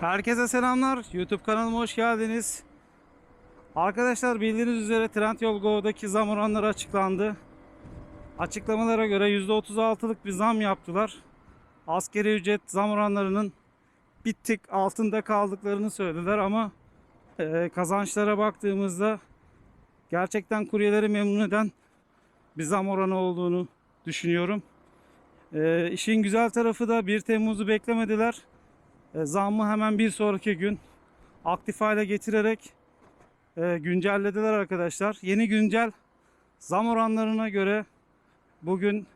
Herkese selamlar. YouTube kanalıma hoş geldiniz. Arkadaşlar bildiğiniz üzere Trendyol Go'daki zam oranları açıklandı. Açıklamalara göre %36'lık bir zam yaptılar. Askeri ücret zam oranlarının bir tık altında kaldıklarını söylediler ama e, kazançlara baktığımızda gerçekten kuryeleri memnun eden bir zam oranı olduğunu düşünüyorum. E, işin güzel tarafı da 1 Temmuz'u beklemediler. E, zammı hemen bir sonraki gün aktif hale getirerek e, güncellediler arkadaşlar. Yeni güncel zam oranlarına göre bugün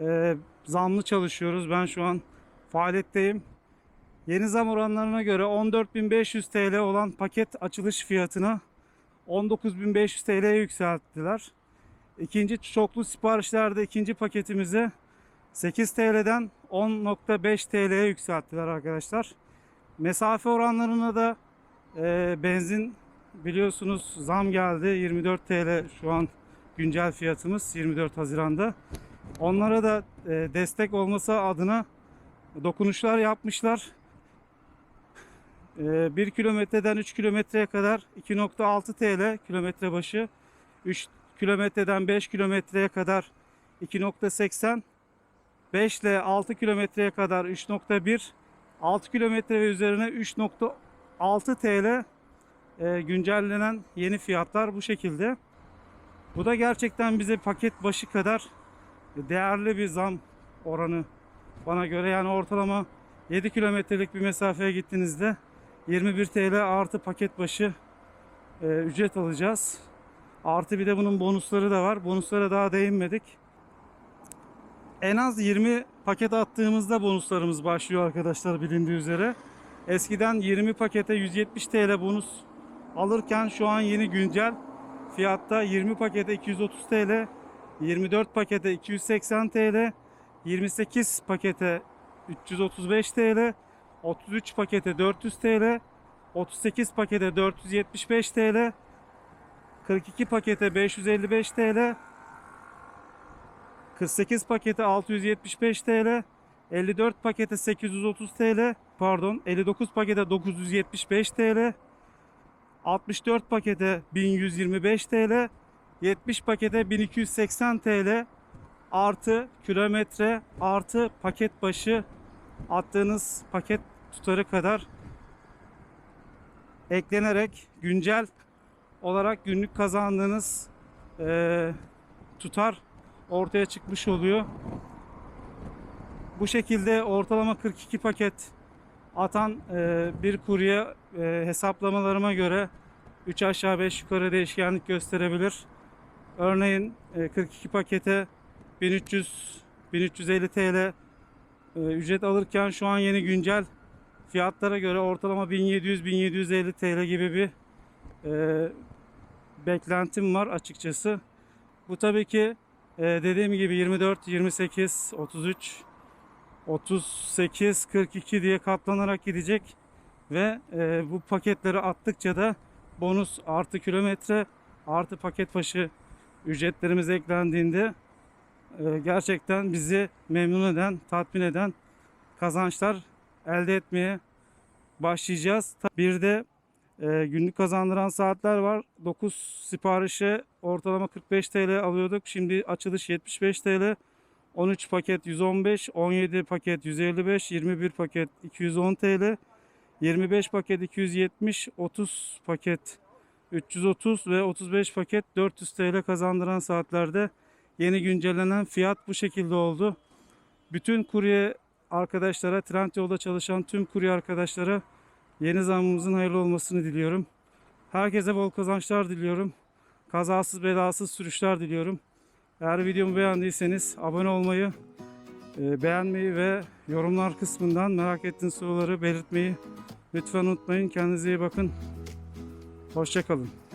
e, zamlı çalışıyoruz. Ben şu an faaliyetteyim. Yeni zam oranlarına göre 14.500 TL olan paket açılış fiyatına 19.500 TL'ye yükselttiler. İkinci çoklu siparişlerde ikinci paketimizi 8 TL'den 10.5 TL'ye yükselttiler arkadaşlar. Mesafe oranlarına da e, benzin biliyorsunuz zam geldi. 24 TL şu an güncel fiyatımız 24 Haziran'da. Onlara da e, destek olması adına dokunuşlar yapmışlar. E, 1 kilometreden 3 kilometreye kadar 2.6 TL kilometre başı. 3 kilometreden 5 kilometreye kadar 2.80 5 ile 6 kilometreye kadar 3.1 6 kilometre ve üzerine 3.6 TL e, güncellenen yeni fiyatlar bu şekilde. Bu da gerçekten bize paket başı kadar değerli bir zam oranı bana göre. Yani ortalama 7 kilometrelik bir mesafeye gittiğinizde 21 TL artı paket başı e, ücret alacağız. Artı bir de bunun bonusları da var. Bonuslara daha değinmedik en az 20 paket attığımızda bonuslarımız başlıyor arkadaşlar bilindiği üzere. Eskiden 20 pakete 170 TL bonus alırken şu an yeni güncel fiyatta 20 pakete 230 TL, 24 pakete 280 TL, 28 pakete 335 TL, 33 pakete 400 TL, 38 pakete 475 TL, 42 pakete 555 TL, 48 paketi 675 TL, 54 pakete 830 TL, pardon 59 pakete 975 TL, 64 pakete 1125 TL, 70 pakete 1280 TL artı kilometre artı paket başı attığınız paket tutarı kadar eklenerek güncel olarak günlük kazandığınız eee, tutar ortaya çıkmış oluyor. Bu şekilde ortalama 42 paket atan e, bir kurye e, hesaplamalarıma göre 3 aşağı 5 yukarı değişkenlik gösterebilir. Örneğin e, 42 pakete 1300 1350 TL e, ücret alırken şu an yeni güncel fiyatlara göre ortalama 1700-1750 TL gibi bir e, beklentim var açıkçası. Bu tabii ki ee, dediğim gibi 24, 28, 33, 38, 42 diye katlanarak gidecek. Ve e, bu paketleri attıkça da bonus artı kilometre artı paket başı ücretlerimiz eklendiğinde e, gerçekten bizi memnun eden, tatmin eden kazançlar elde etmeye başlayacağız. Bir de e, günlük kazandıran saatler var. 9 siparişe ortalama 45 TL alıyorduk. Şimdi açılış 75 TL. 13 paket 115, 17 paket 155, 21 paket 210 TL, 25 paket 270, 30 paket 330 ve 35 paket 400 TL kazandıran saatlerde yeni güncellenen fiyat bu şekilde oldu. Bütün kurye arkadaşlara, Trendyol'da çalışan tüm kurye arkadaşlara Yeni zamımızın hayırlı olmasını diliyorum. Herkese bol kazançlar diliyorum. Kazasız belasız sürüşler diliyorum. Eğer videomu beğendiyseniz abone olmayı, e, beğenmeyi ve yorumlar kısmından merak ettiğiniz soruları belirtmeyi lütfen unutmayın. Kendinize iyi bakın. Hoşçakalın.